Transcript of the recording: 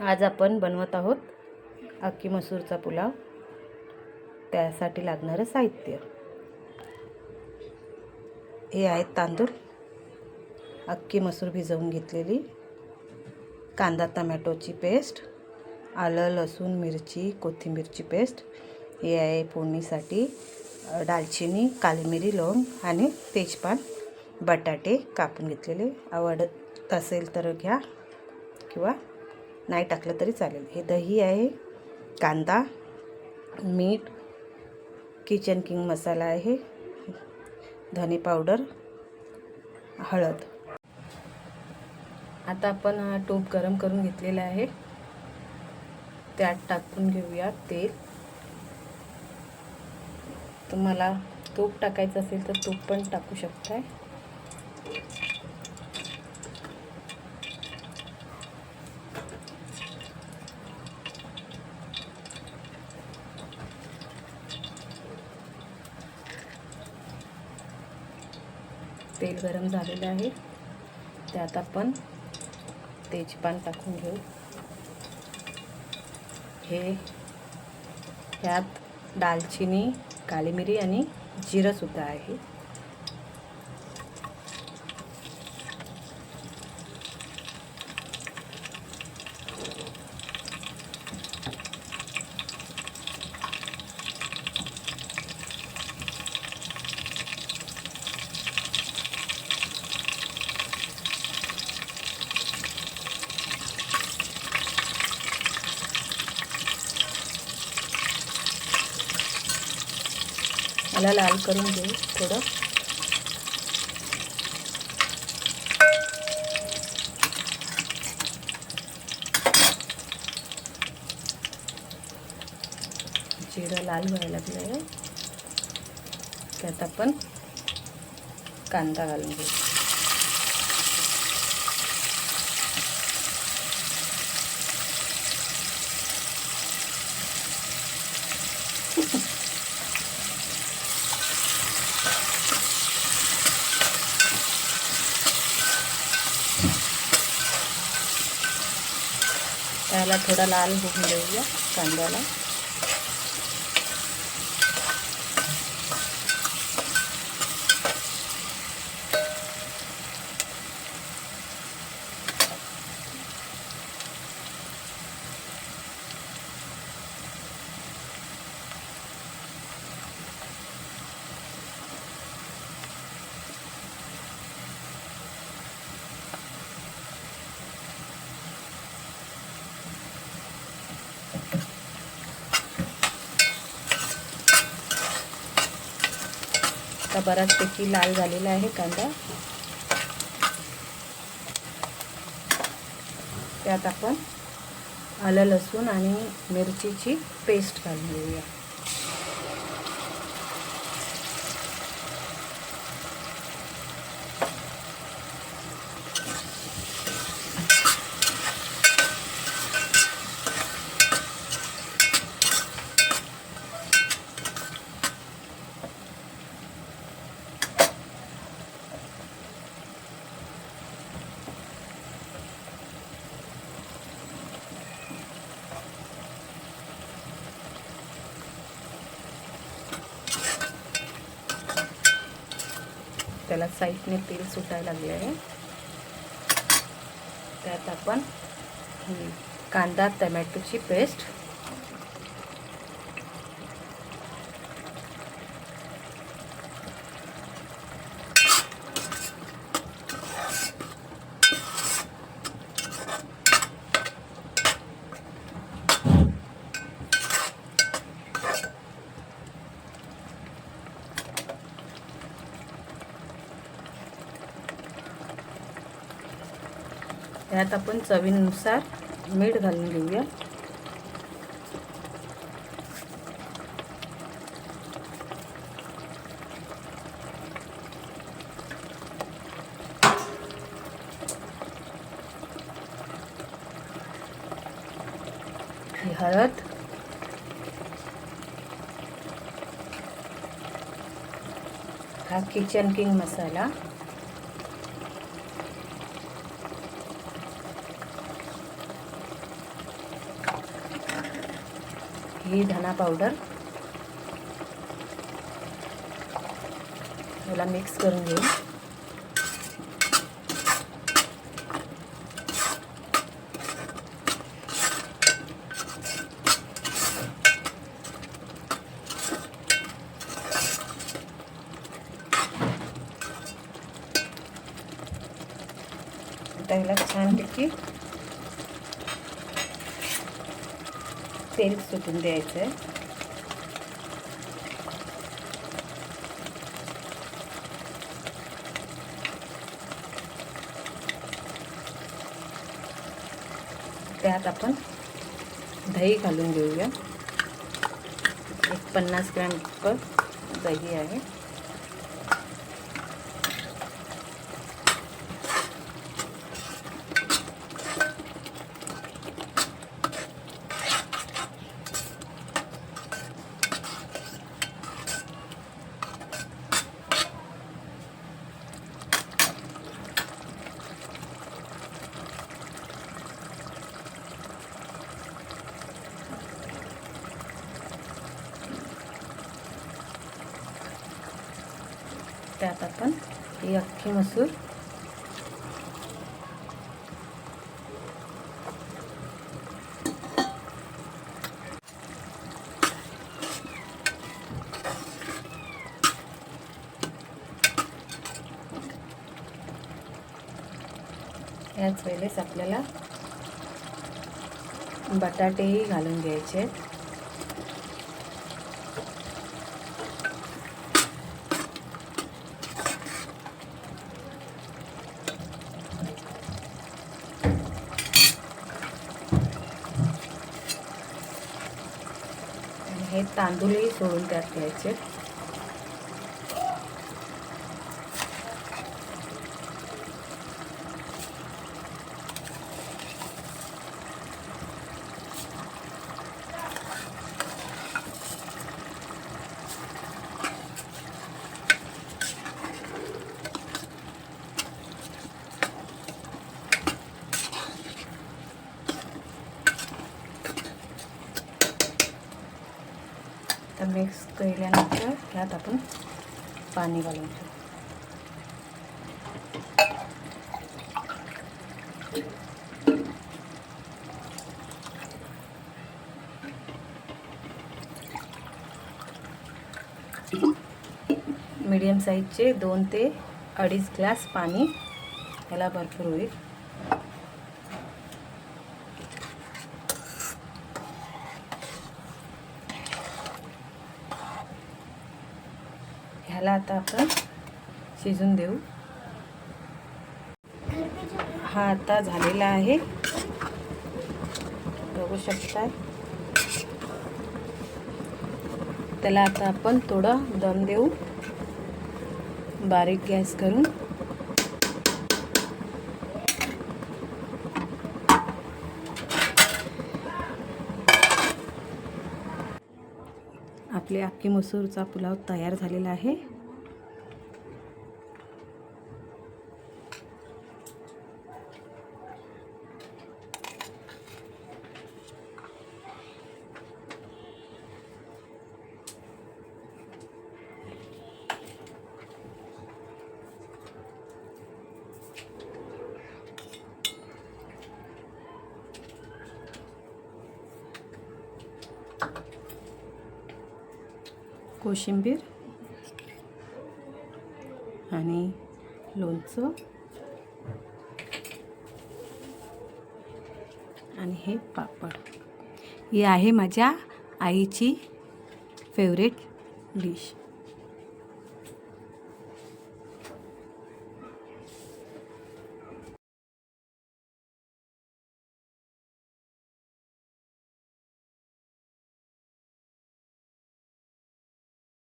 आज आपण बनवत आहोत अक्की मसूरचा पुलाव. त्यासाठी लागणारं साहित्य. हे आहेत तांदूळ. अक्की मसूर भिजवून घेतलेली. कांदा टमॅटोची पेस्ट. आलं लसूण मिरची कोथिंबीरची पेस्ट. हे आहे फोडणीसाठी दालचिनी काली मिरी लवंग आणि तेजपान. बटाटे कापून घेतलेले. आवडत असेल तर घ्या किंवा नाही टाकलं तरी चालेल. हे दही आहे कांदा मीठ किचन किंग मसाला आहे धने पावडर हळद. आता आपण हा तूप गरम करून घेतलेलं आहे. त्यात टाकून घेऊया तेल. तुम्हाला तूप टाकायचं असेल तर तूप पण टाकू शकताय. तेल गरम झालेलं आहे. त्यात आपण तेजपान टाकून घेऊ. हे ह्यात दालचिनी काली मिरी आणि जिरंसुद्धा आहे. मला लाल करून घेऊ थोडं. जिरं लाल व्हायला लागलं आहे त्यात आपण कांदा घालून घेऊ. याला थोडा लाल होऊन देऊया कांद्याला. आता बऱ्याचपैकी लाल झालेला आहे कांदा. त्यात आपण आलं लसूण आणि मिरचीची पेस्ट घालून घेऊया. त्याला साईडने तेल सुटायला लागले आहे. त्यात आपण ही कांदा टमॅटोची पेस्ट ह्यात आपण चवीनुसार मीठ घालून घेऊया. हळद. हा किचन किंग मसाला. ही धना पावडर याला मिक्स करून घेऊ आता याला तेल सुटून द्यायचं आहे त्यात आपण दही घालून घेऊया. एक पन्नास ग्रॅम दही आहे. त्यात आपण. ही अख्खी मसूर. याच वेळेस आपल्याला बटाटेही घालून घ्यायचे. आहेत आणि हे तांदूळही सोडून त्यात घ्यायचे. तर मिक्स केल्यानंतर त्यात आपण पाणी घालून मीडियम साईजचे दोन ते अडीच ग्लास पाणी याला भरपूर होईल. ह्याला आता आपण शिजून देऊ. हा आता झालेला आहे. बघू शकता त्याला आता आपण थोडं दम देऊ. बारीक गॅस करून. आपले अख्खी मसूरचा पुलाव तयार झालेला आहे. कोशिंबीर आणि लोणचं आणि हे पापड. ही आहे माझ्या आईची फेवरेट डिश